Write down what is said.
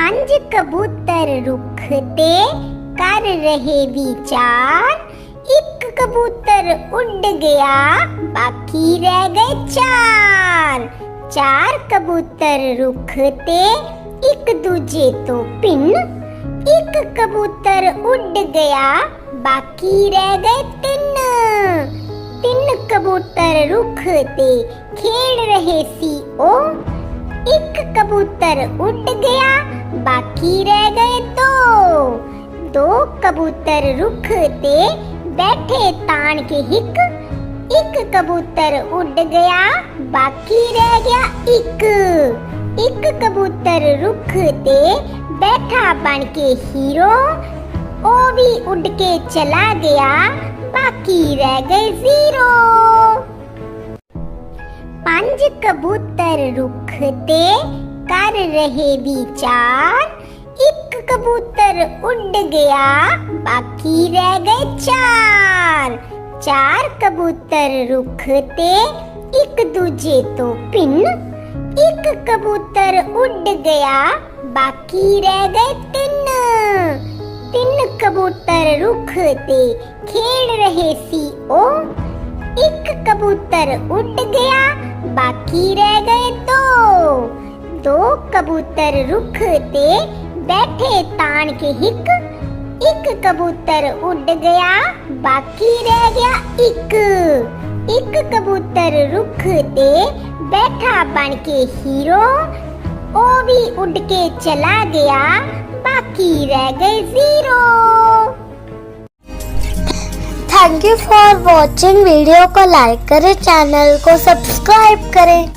पंज कबूतर रुख ते कर रहे विचार। एक कबूतर उड़ गया, बाकी रह गए चार। चार कबूतर रुख ते एक दूजे तो पिन। एक कबूतर उड़ गया, बाकी रह गए तीन। तीन कबूतर रुख ते खेल रहे सी ओ एक कबूतर उड़ गया बाकी रह गए दो। दो कबूतर रुख ते बैठे तान के हिक। एक कबूतर उड़ गया, बाकी रह गया एक। एक कबूतर रुख ते बैठा बन के हीरो। ओ भी उड़ के चला गया, बाकी रह गए ज़ीरो। पाँच कबूतर रुख ते कर रहे विचार। एक कबूतर उड़ गया, बाकी रह गए चार। चार कबूतर रुखते एक दूजे तो पिन। एक कबूतर उड़ गया, बाकी रह गए तीन। तीन कबूतर रुखते खेल रहे सी ओ एक कबूतर उड़ गया, बाकी रह गए तो दो कबूतर रुख ते बैठे तान के हिक, एक कबूतर उड़ गया, बाकी रह गया एक। एक कबूतर रुख ते बैठा बन के हीरो, ओ भी उड़ के चला गया, बाकी रह गए zero. Thank you for watching video को लाइक करें, चैनल को सब्सक्राइब करें।